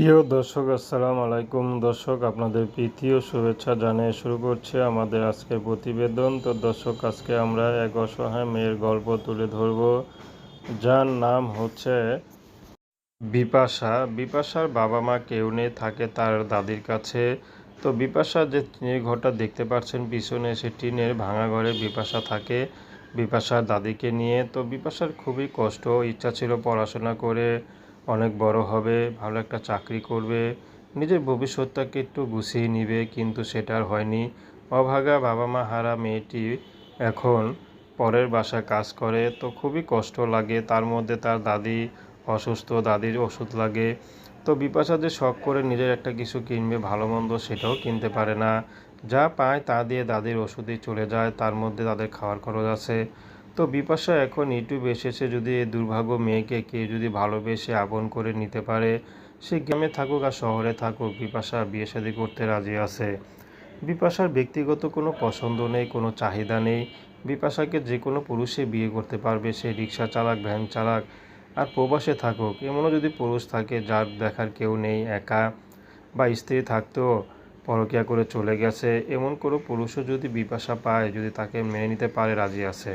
প্রিয় দর্শক, আসসালামু আলাইকুম। দর্শক, আপনাদের প্রীতি ও শুভেচ্ছা জানিয়ে শুরু করছে আমাদের আজকের প্রতিবেদন। তো দর্শক, আজকে আমরা এক অসহায় মেয়ের গল্প তুলে ধরব। যার নাম হচ্ছে বিপাশা। বিপাশার বাবা মা কেউ নেই, থাকে তার দাদির কাছে। তো বিপাশা যে টিনের ঘরটা দেখতে পাচ্ছেন, পিছনে সে টিনের ভাঙা ঘরে বিপাশা থাকে, বিপাশার দাদিকে নিয়ে। তো বিপাশার খুবই কষ্ট, ইচ্ছা ছিল পড়াশোনা করে। অনেক বড় হবে, ভালো একটা চাকরি করবে, নিজের ভবিষ্যৎটাকে একটু গুছিয়ে নিবে, কিন্তু সেটা আর হয়নি। অভাগা বাবা মা হারা মেয়েটি এখন পরের বাসায় কাজ করে, তো খুবই কষ্ট লাগে। তার মধ্যে তার দাদি অসুস্থ, দাদির ওষুধ লাগে। তো বিপাশা যে শখ করে নিজের একটা কিছু কিনবে, ভালো মন্দ সেটাও কিনতে পারে না। যা পায় তা দিয়ে দাদির ওষুধই চলে যায়, তার মধ্যে তাদের খাওয়ার খরচ আছে। তো বিপাশা, এখন ইউটিউবে এসেছে যদি এই দুর্ভাগ্য মেয়েকে কেউ যদি ভালোবেসে আপন করে নিতে পারে, সে গ্রামে থাকুক আর শহরে থাকুক, বিপাশা বিয়ে শাদী করতে রাজি আছে। বিপাশার ব্যক্তিগত কোনো পছন্দ নেই, কোনো চাহিদা নেই। বিপাশাকে যে কোনো পুরুষে বিয়ে করতে পারবে, সে রিক্সা চালাক, ভ্যান চালাক আর প্রবাসে থাকুক। এমনও যদি পুরুষ থাকে যার দেখার কেউ নেই, একা বা স্ত্রী থাকতেও পরকিয়া করে চলে গেছে, এমন কোনো পুরুষও যদি বিপাশা পায়, যদি তাকে মেনে নিতে পারে, রাজি আছে।